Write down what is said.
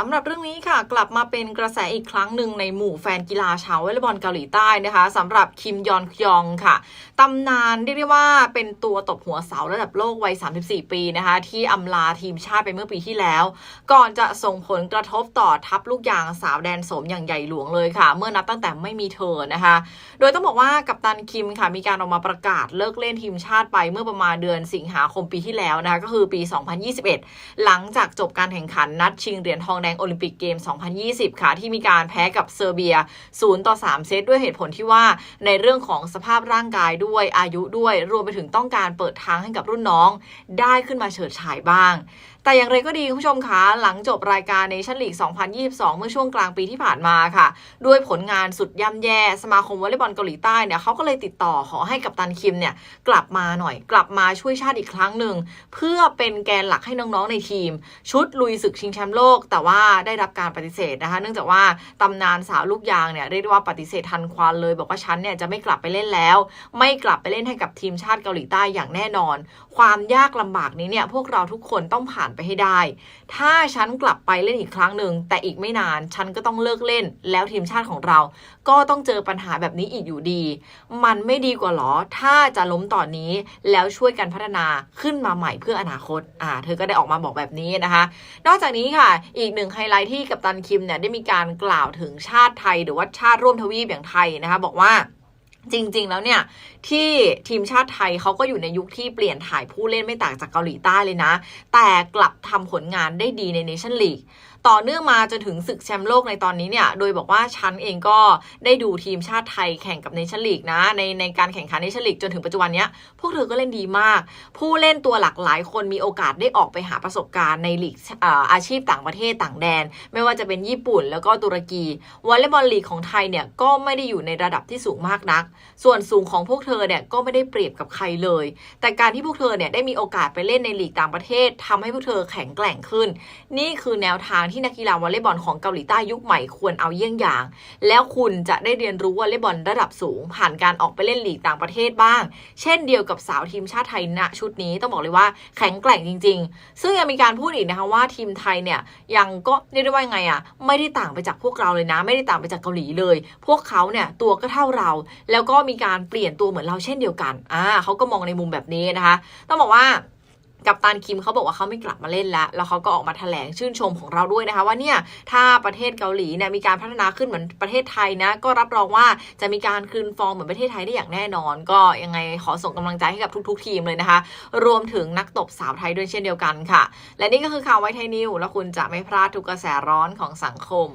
สำหรับเรื่องนี้ค่ะกลับมาเป็นกระแสอีกครั้งหนึ่งในหมู่แฟนกีฬาชาววอลเลย์บอลเกาหลีใต้นะคะสำหรับคิมยอนคยองค่ะตำนานเรียกได้ว่าเป็นตัวตบหัวเสาระดับโลกวัย 34 ปีนะคะ ที่อำลาทีมชาติไปเมื่อปีที่แล้ว ก่อนจะส่งผลกระทบต่อทัพลูกยางสาวแดนสมอย่างใหญ่หลวงเลยค่ะ เมื่อนับตั้งแต่ไม่มีเธอนะคะ โดยต้องบอกว่ากัปตันคิมค่ะมีการออกมาประกาศเลิกเล่นทีมชาติไปเมื่อประมาณเดือนสิงหาคมปีที่แล้วนะคะก็คือปี 2021 หลังจากจบการแข่งขันนัดชิงเหรียญทองแดงโอลิมปิกเกม 2020 ค่ะ ที่มีการแพ้กับเซอร์เบีย 0 ต่อ 3 เซตด้วยเหตุผลที่ว่าในเรื่องของสภาพร่างกายด้วยอายุด้วย รวมไปถึงต้องการเปิดทางให้กับรุ่นน้อง ได้ขึ้นมาเฉิดฉายบ้าง แต่อย่างไรก็ดีคุณผู้ชมคะหลังจบรายการในชั้นลีก 2022 เมื่อช่วงกลางปีที่ผ่านมาค่ะ ด้วยผลงานสุดย่ำแย่ สมาคมวอลเลย์บอลเกาหลีใต้เนี่ยเขาก็เลยติดต่อขอให้กับตันคิมเนี่ยกลับมาหน่อยกลับมาช่วยชาติอีกครั้งหนึ่งเพื่อเป็นแกนหลักให้น้องๆในทีม ชุดลุยศึกชิงแชมป์โลก แต่ว่าได้รับการปฏิเสธนะคะ เนื่องจากว่าตำนานสาวลูกยางเนี่ยเรียกได้ว่าปฏิเสธทันควันเลย บอกว่าฉันเนี่ยจะไม่กลับไปเล่นแล้ว ไม่กลับไปเล่นให้กับทีมชาติเกาหลีใต้อย่างแน่นอน ความยากลำบากนี้เนี่ยพวกเราทุกคนต้องผ่านไปให้ได้ ถ้าฉันกลับไปเล่นอีกครั้งหนึ่งแต่อีกไม่นานฉันก็ต้องเลิกเล่น แล้วทีมชาติของเรา ก็ต้องเจอปัญหาแบบนี้อีกอยู่ดี มันไม่ดีกว่าหรอ ถ้าจะล้มตอนนี้แล้วช่วยกันพัฒนาขึ้นมาใหม่เพื่ออนาคตอ่าเธอก็ได้ออกมาบอกแบบนี้นะคะ นอกจากนี้ค่ะ อีกหนึ่งไฮไลท์ที่กัปตันคิมเนี่ยได้มีการกล่าวถึงชาติไทย หรือว่าชาติร่วมทวีปอย่างไทยนะคะบอกว่า จริง ๆ แล้วเนี่ย ที่ทีมชาติไทยเขาก็อยู่ในยุคที่เปลี่ยนถ่ายผู้เล่นไม่ต่างจากเกาหลีใต้เลยนะ แต่กลับทำผลงานได้ดีในเนชั่นลีกต่อเนื่องมาจนถึงศึกแชมป์โลกในตอนนี้เนี่ย โดยบอกว่าฉันเองก็ได้ดูทีมชาติไทยแข่งกับเนชั่นลีกนะ ในในการแข่งขันเนชั่นลีกจนถึงปัจจุบันเนี้ยพวกเธอก็เล่นดีมาก ผู้เล่นตัวหลักหลายคนมีโอกาสได้ออกไปหาประสบการณ์ในลีกเอ่ออาชีพต่างประเทศต่างแดน ไม่ว่าจะเป็นญี่ปุ่นแล้วก็ตุรกีวอลเลย์บอลลีกของไทยเนี่ยก็ไม่ได้อยู่ในระดับที่สูงมากนักส่วนสูงของพวกเธอเนี่ยก็ไม่ได้เปรียบกับใครเลย แต่การที่พวกเธอเนี่ยได้มีโอกาสไปเล่นในลีกต่างประเทศทำให้พวกเธอแข็งแกร่งขึ้น นี่คือแนวทางที่นักกีฬาวอลเลย์บอลของเกาหลีใต้ยุคใหม่ควรเอาเยี่ยงอย่าง แล้วคุณจะได้เรียนรู้วอลเลย์บอลระดับสูง ผ่านการออกไปเล่นลีกต่างประเทศบ้าง เช่นเดียวกับสาวทีมชาติไทยณชุดนี้ต้องบอกเลยว่าแข็งแกร่งจริง ๆ ซึ่งยังมีการพูดอีกนะคะว่าทีมไทยเนี่ยยังก็เรียกได้ว่ายังไงอะไม่ได้ต่างไปจากพวกเราเลยนะ ไม่ได้ต่างไปจากเกาหลีเลย พวกเขาเนี่ยตัวก็เท่าเราแล้วก็มีการเปลี่ยนตัวเหมือนเราเช่นเดียวกันอ่าเขาก็มองในมุมแบบนี้นะคะ ต้องบอกว่ากับตันคิมเขาบอกว่าเขาไม่กลับมาเล่นแล้ว แล้วเขาก็ออกมาแถลงชื่นชมของเราด้วยนะคะ ว่าเนี่ยถ้าประเทศเกาหลีเนี่ยมีการพัฒนาขึ้นเหมือนประเทศไทยนะ ก็รับรองว่าจะมีการคืนฟอร์มเหมือนประเทศไทยได้อย่างแน่นอน ก็ยังไงขอส่งกำลังใจให้กับทุก ๆ ทีมเลยนะคะ รวมถึงนักตบสาวไทยด้วยเช่นเดียวกันค่ะ และนี่ก็คือข่าวไวไทยนิวแล้วคุณจะไม่พลาดทุกกระแสร้อนของสังคม